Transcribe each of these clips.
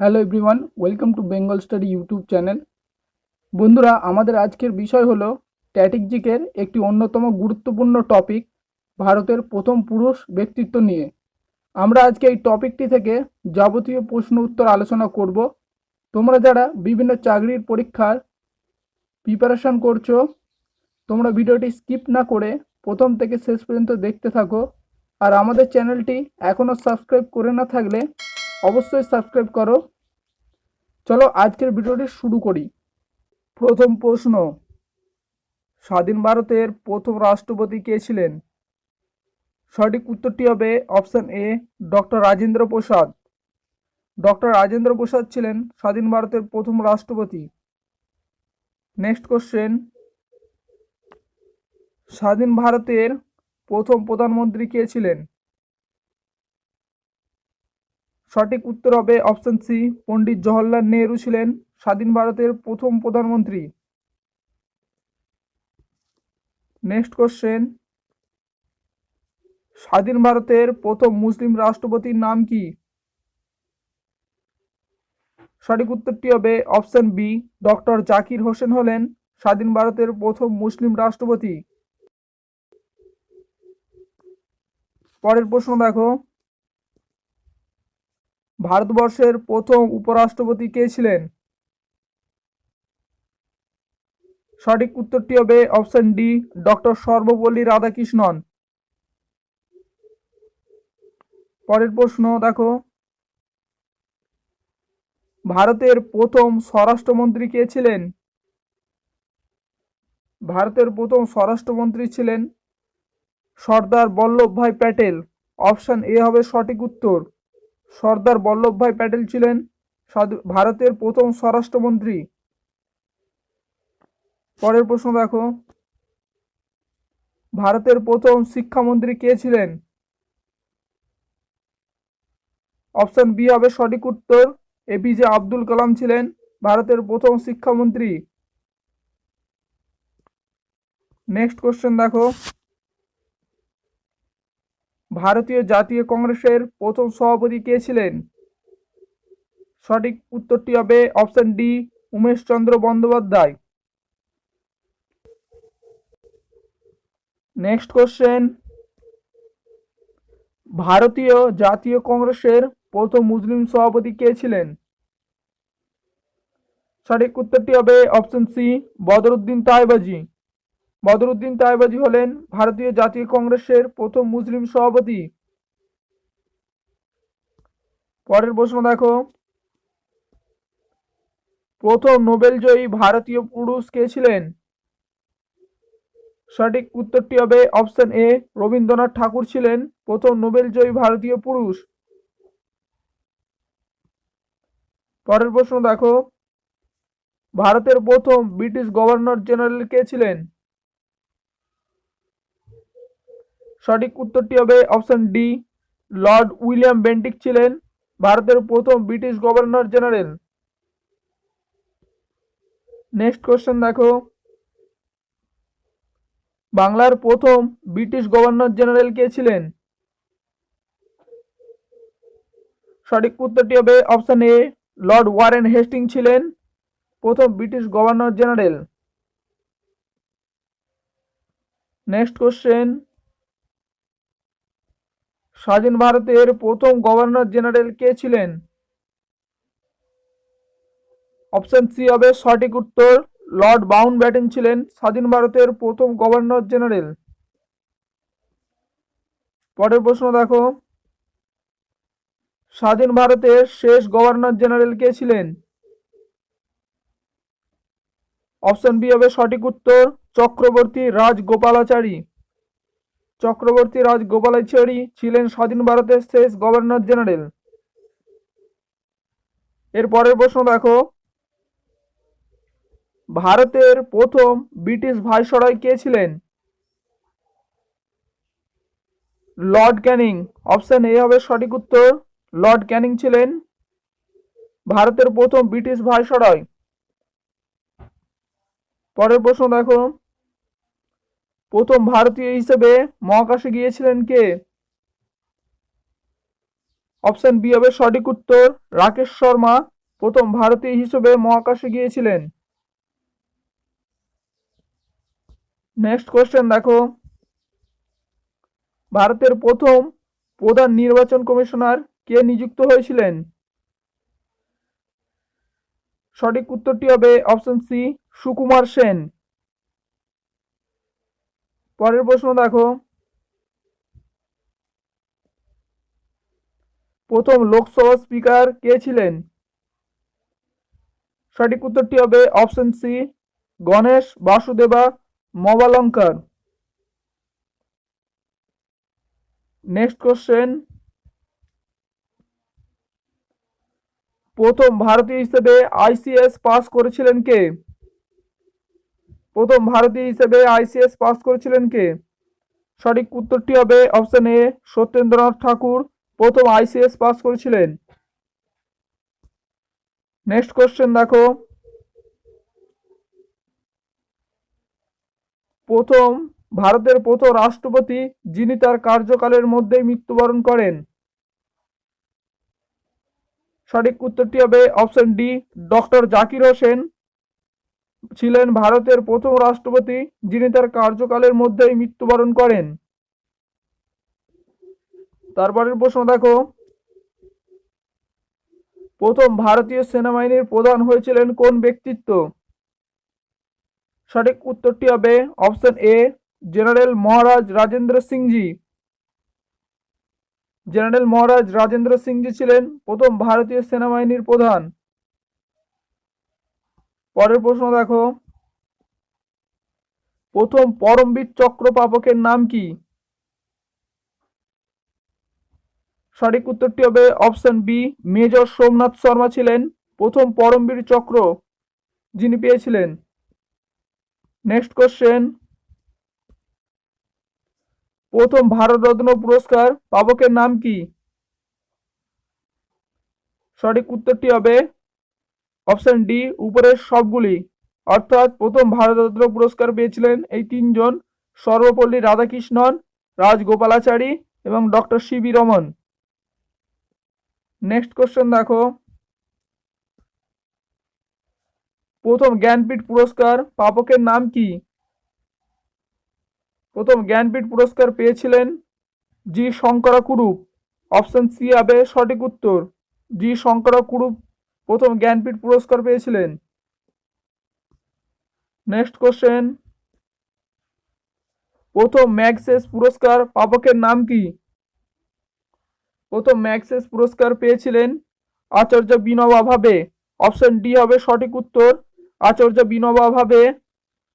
Hello everyone, welcome to Bengal study YouTube channel. বন্ধুরা, আমাদের আজকের বিষয় হলো স্ট্র্যাটেজিকের একটি অন্যতম গুরুত্বপূর্ণ টপিক, ভারতের প্রথম পুরুষ ব্যক্তিত্ব নিয়ে। আমরা আজকে এই টপিকটি থেকে যাবতীয় প্রশ্ন উত্তর আলোচনা করব। তোমরা যারা বিভিন্ন চাকরির পরীক্ষার প্রিপারেশন করছ, তোমরা ভিডিওটি স্কিপ না করে প্রথম থেকে শেষ পর্যন্ত দেখতে থাকো। আর আমাদের চ্যানেলটি এখনও সাবস্ক্রাইব করে না থাকলে অবশ্যই সাবস্ক্রাইব করো। চলো আজকের ভিডিওটি শুরু করি। প্রথম প্রশ্ন, স্বাধীন ভারতের প্রথম রাষ্ট্রপতি কে ছিলেন? সঠিক উত্তরটি হবে option A doctor Rajendra Prasad. Doctor Rajendra Prasad ছিলেন স্বাধীন ভারতের প্রথম রাষ্ট্রপতি। নেক্সট কোশ্চেন স্বাধীন ভারতের প্রথম প্রধানমন্ত্রী কে ছিলেন? সঠিক উত্তর হবে অপশন সি, পণ্ডিত জওহরলাল নেহরু ছিলেন স্বাধীন ভারতের প্রথম প্রধানমন্ত্রী। নেক্সট কোশ্চেন স্বাধীন ভারতের প্রথম মুসলিম রাষ্ট্রপতির নাম কি? সঠিক উত্তরটি হবে option B, doctor Zakir Hussain হলেন স্বাধীন ভারতের প্রথম মুসলিম রাষ্ট্রপতি। পরের প্রশ্ন দেখো। ভারতবর্ষের প্রথম উপরাষ্ট্রপতি কে ছিলেন? সঠিক উত্তরটি হবে option D, doctor Sarvepalli Radhakrishnan. পরের প্রশ্ন দেখো। ভারতের প্রথম স্বরাষ্ট্রমন্ত্রী কে ছিলেন? ভারতের প্রথম স্বরাষ্ট্রমন্ত্রী ছিলেন সর্দার বল্লভভাই প্যাটেল। অপশন এ হবে সঠিক উত্তর। সর্দার বল্লভভাই প্যাটেল ছিলেন ভারতের প্রথম স্বরাষ্ট্রমন্ত্রী। পরের প্রশ্ন দেখো। ভারতের প্রথম শিক্ষামন্ত্রী কে ছিলেন? অপশন বি হবে সঠিক উত্তর, এপিজে আব্দুল কালাম ছিলেন ভারতের প্রথম শিক্ষামন্ত্রী। নেক্সট কোশ্চেন দেখো। ভারতীয় জাতীয় কংগ্রেসের প্রথম সভাপতি কে ছিলেন? সঠিক উত্তরটি হবে option D, Umesh Chandra Bandyopadhyay. Next question. ভারতীয় জাতীয় কংগ্রেসের প্রথম মুসলিম সভাপতি কে ছিলেন? সঠিক উত্তরটি হবে অপশন সি, বদরুদ্দিন তাইবাজি। বদরুদ্দিন তাইবাজি হলেন ভারতীয় জাতীয় কংগ্রেসের প্রথম মুসলিম সভাপতি। পরের প্রশ্ন দেখো। প্রথম নোবেলজয়ী ভারতীয় পুরুষ কে ছিলেন? সঠিক উত্তরটি হবে অপশন এ, রবীন্দ্রনাথ ঠাকুর ছিলেন প্রথম নোবেলজয়ী ভারতীয় পুরুষ। পরের প্রশ্ন দেখো। ভারতের প্রথম ব্রিটিশ গভর্নর জেনারেল কে ছিলেন? সঠিক উত্তরটি হবে option D, Lord William Bentinck ছিলেন ভারতের প্রথম British governor general. Next question দেখো। বাংলার প্রথম ব্রিটিশ গভর্নর জেনারেল কে ছিলেন? সঠিক উত্তরটি হবে option A, Lord Warren Hastings ছিলেন প্রথম British governor general. Next question. স্বাধীন ভারতের প্রথম গভর্নর জেনারেল কে ছিলেন? অপশন সি হবে সঠিক উত্তর। লর্ড বাউন্ড ব্যাটেন ছিলেন স্বাধীন ভারতের প্রথম গভর্নর জেনারেল। পরের প্রশ্ন দেখো। স্বাধীন ভারতের শেষ গভর্নর জেনারেল কে ছিলেন? অপশন বি হবে সঠিক উত্তর। চক্রবর্তী রাজগোপালাচারী। চক্রবর্তী রাজ রাজগোপালাচারী ছিলেন স্বাধীন ভারতের শেষ গভর্নর জেনারেল। এর পরের প্রশ্ন দেখো। ভারতের প্রথম ব্রিটিশ ভাইসরয় কে ছিলেন? লর্ড ক্যানিং। অপশন এ হবে সঠিক উত্তর। লর্ড ক্যানিং ছিলেন ভারতের প্রথম ব্রিটিশ ভাইসরয়। পরের প্রশ্ন দেখো। প্রথম ভারতীয় হিসেবে মহাকাশে গিয়েছিলেন কে? অপশন বি হবে সঠিক উত্তর, রাকেশ শর্মা। প্রথম ভারতীয় হিসেবে মহাকাশে গিয়েছিলেন। নেক্সট কোশ্চেন দেখো। ভারতের প্রথম প্রধান নির্বাচন কমিশনার কে নিযুক্ত হয়েছিলেন? সঠিক উত্তরটি হবে অপশন সি সুকুমার সেন। পরের প্রশ্ন দেখো। প্রথম লোকসভা স্পিকার কে ছিলেন? সঠিক উত্তরটি হবে option C, Ganesh Vasudeva Mavalankar. Next question. প্রথম ভারতীয় হিসেবে আইসিএস পাস করেছিলেন কে? প্রথম ভারতীয় হিসেবে আইসিএস পাস করেছিলেন কে? সঠিক উত্তরটি হবে অপশন এ সত্যেন্দ্রনাথ ঠাকুর। প্রথম আইসিএস পাস করেছিলেন। নেক্সট কোশ্চেন দেখো। প্রথম, ভারতের প্রথম রাষ্ট্রপতি যিনি তার কার্যকালের মধ্যেই মৃত্যুবরণ করেন। সঠিক উত্তরটি হবে option D doctor Zakir Hussain. ছিলেন ভারতের প্রথম রাষ্ট্রপতি, যিনি তার কার্যকালের মধ্যেই মৃত্যুবরণ করেন। তারপরের প্রশ্ন দেখো। প্রথম ভারতীয় সেনাবাহিনীর প্রধান হয়েছিলেন কোন ব্যক্তিত্ব? সঠিক উত্তরটি হবে option A, general Maharaj Rajendra Sinhji. General Maharaj Rajendra Sinhji ছিলেন প্রথম ভারতীয় সেনাবাহিনীর প্রধান। পরের প্রশ্ন দেখো। প্রথম পরমবীর চক্র পাবকের নাম কি? সঠিক উত্তরটি হবে option B, major Somnath Sharma ছিলেন প্রথম পরমবীর চক্র যিনি পেয়েছিলেন। Next question. প্রথম ভারতরত্ন পুরস্কার পাবকের নাম কি? সঠিক উত্তরটি হবে অপশন ডি, উপরের সবগুলি। অর্থাৎ প্রথম ভারতরত্ন পুরস্কার পেয়েছিলেন এই তিনজন। সর্বপল্লী রাধাকৃষ্ণন, রাজগোপালাচারী এবং doctor C V Raman. Next question দেখো। প্রথম জ্ঞানপীঠ পুরস্কার পাপকের নাম কি? প্রথম জ্ঞানপীঠ পুরস্কার পেয়েছিলেন জি শঙ্করা কুরুপ অপশন সি হবে সঠিক উত্তর। জি শঙ্করা কুরুপ প্রথম জ্ঞানপীঠ পুরস্কার পেয়েছিলেন। নেক্সট কোশ্চেন প্রথম ম্যাক্সেস পুরস্কার প্রাপকের নাম কি? প্রথম ম্যাক্সেস পুরস্কার পেয়েছিলেন আচার্য বিনোবা ভাবে। অপশন ডি হবে সঠিক উত্তর। আচার্য বিনোবা ভাবে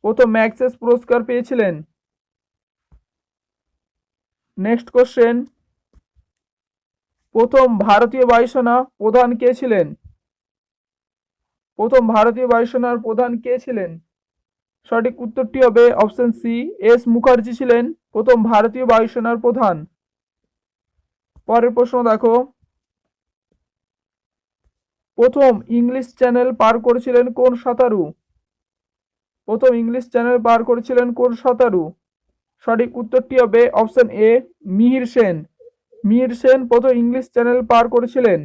প্রথম ম্যাক্সেস পুরস্কার পেয়েছিলেন। নেক্সট কোশ্চেন প্রথম ভারতীয় বায়ুসেনা প্রধান কে ছিলেন? প্রথম ভারতীয় বায়ুসেনার প্রধান কে ছিলেন? সঠিক উত্তরটি হবে অপশন সি, এস মুখার্জি ছিলেন প্রথম ভারতীয় বায়ুসেনার প্রধান। পরের প্রশ্ন দেখো। প্রথম ইংলিশ চ্যানেল পার করেছিলেন কোন সাঁতারু? প্রথম ইংলিশ চ্যানেল পার করেছিলেন কোন সাঁতারু? সঠিক উত্তরটি হবে অপশন এ, মিহির সেন। মিহির সেন প্রথম ইংলিশ চ্যানেল পার করেছিলেন।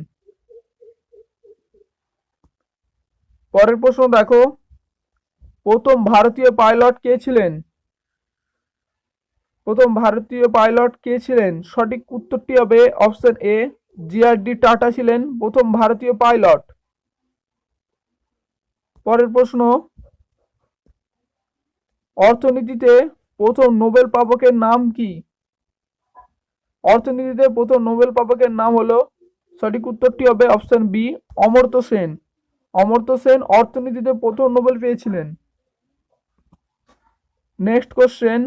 পরের প্রশ্ন দেখো। প্রথম ভারতীয় পাইলট কে ছিলেন? প্রথম ভারতীয় পাইলট কে ছিলেন? সঠিক উত্তরটি হবে অপশন এ, জিআরডি টাটা ছিলেন প্রথম ভারতীয় পাইলট। পরের প্রশ্ন, অর্থনীতিতে প্রথম নোবেল প্রাপকের নাম কি? অর্থনীতিতে প্রথম নোবেল প্রাপকের নাম হলো, সঠিক উত্তরটি হবে অপশন বি, অমর্ত্য সেন। অমর্ত্য সেন অর্থনীতিতে প্রথম নোবেল পেয়েছিলেন। নেক্সট কোশ্চেন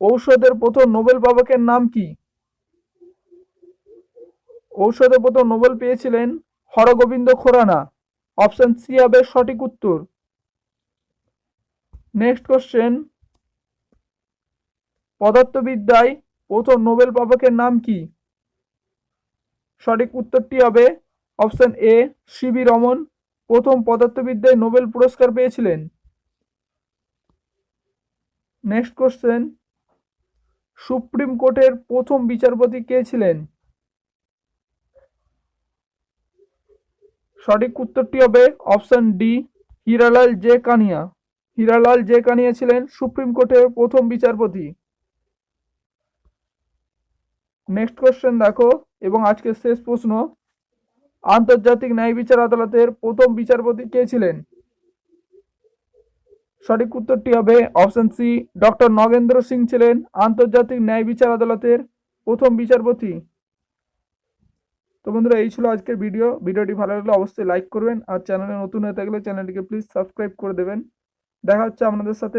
ঔষধের প্রথম নোবেল পাবকের নাম কি? ঔষধের প্রথম নোবেল পেয়েছিলেন হরগোবিন্দ খোরানা। অপশন সি হবে সঠিক উত্তর। নেক্সট কোশ্চেন পদার্থবিদ্যায় প্রথম নোবেল পাবকের নাম কি? সঠিক উত্তরটি হবে অপশন এ, সিবি রমন, প্রথম পদার্থবিদ্যায় নোবেল পুরস্কার পেয়েছিলেন। নেক্সট কোশ্চেন সুপ্রিম কোর্টের প্রথম বিচারপতি কে ছিলেন? সঠিক উত্তরটি হবে option D, Hiralal J Kania. Hiralal J Kania ছিলেন সুপ্রিম কোর্টের প্রথম বিচারপতি। নেক্সট কোশ্চেন দেখো, এবং আজকের শেষ প্রশ্ন আন্তর্জাতিক ন্যায় বিচার আদালতের প্রথম বিচারপতি কে ছিলেন? সঠিক উত্তরটি হবে option C, doctor Nagendra Singh ছিলেন আন্তর্জাতিক ন্যায় বিচার আদালতের প্রথম বিচারপতি। তো বন্ধুরা, এই ছিল আজকের ভিডিও। ভিডিওটি ভালো লাগলে অবশ্যই লাইক করবেন আর চ্যানেলে নতুন হয়ে থাকলে চ্যানেলটিকে প্লিজ সাবস্ক্রাইব করে দেবেন। দেখা হচ্ছে আপনাদের সাথে